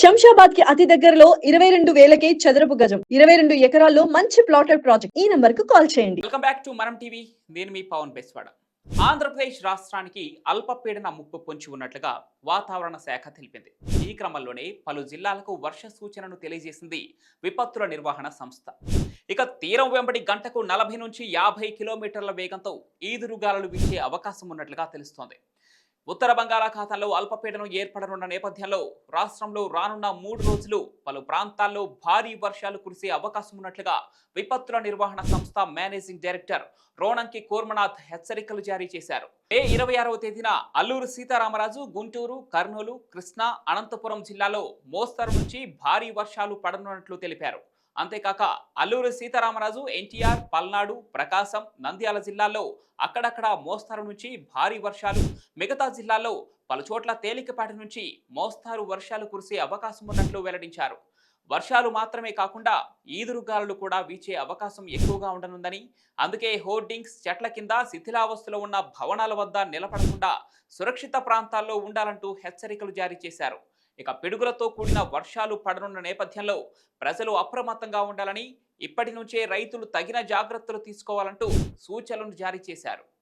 శంషాబాద్కి అతి దగ్గరలో ఇరవై రెండు వేలకే చదరపు గజం ఇరవై రెండు ఎకరాల్లో మంచి ప్లాటెడ్ ప్రాజెక్ట్. ఈ నంబర్కు కాల్ చేయండి. Welcome back to Manam TV నేను మీ పవన్ బెస్వాడ. ఆంధ్రప్రదేశ్ రాష్ట్రానికి అల్పపీడన ముప్పు పొంచి ఉన్నట్లుగా వాతావరణ శాఖ తెలిపింది. ఈ క్రమంలోనే పలు జిల్లాలకు వర్ష సూచనను తెలియజేసింది విపత్తుల నిర్వహణ సంస్థ. ఇక తీరం వెంబడి గంటకు నలభై నుంచి యాభై కిలోమీటర్ల వేగంతో ఈదురుగాలులు వీచే అవకాశం ఉన్నట్లుగా తెలుస్తోంది. ఉత్తర బంగాళాఖాతంలో అల్పపీడనం ఏర్పడనున్న నేపథ్యంలో రాష్ట్రంలో రానున్న మూడు రోజులు పలు ప్రాంతాల్లో భారీ వర్షాలు కురిసే అవకాశం ఉన్నట్లుగా విపత్తుల నిర్వహణ సంస్థ మేనేజింగ్ డైరెక్టర్ రోణంకి కోర్మనాథ్ హెచ్చరికలు జారీ చేశారు. మే ఇరవై ఆరవ తేదీన అల్లూరు సీతారామరాజు గుంటూరు కర్నూలు కృష్ణా అనంతపురం జిల్లాలో మోస్తరు నుంచి భారీ వర్షాలు పడనున్నట్లు తెలిపారు. అంతేకాక అల్లూరు సీతారామరాజు ఎన్టీఆర్ పల్నాడు ప్రకాశం నంద్యాల జిల్లాల్లో అక్కడక్కడ మోస్తారు నుంచి భారీ వర్షాలు. మిగతా జిల్లాల్లో పలుచోట్ల తేలికపాటి నుంచి మోస్తారు వర్షాలు కురిసే అవకాశం ఉన్నట్లు వెల్లడించారు. వర్షాలు మాత్రమే కాకుండా ఈదురుగాలులు కూడా వీచే అవకాశం ఎక్కువగా ఉండనుందని అందుకే హోర్డింగ్స్ చెట్ల కింద శిథిలావస్థలో ఉన్న భవనాల వద్ద నిలబడకుండా సురక్షిత ప్రాంతాల్లో ఉండాలంటూ హెచ్చరికలు జారీ చేశారు. ఇక పిడుగులతో కూడిన వర్షాలు పడనున్న నేపథ్యంలో ప్రజలు అప్రమత్తంగా ఉండాలని ఇప్పటి నుంచే రైతులు తగిన జాగ్రత్తలు తీసుకోవాలంటూ సూచనలు జారీ చేశారు.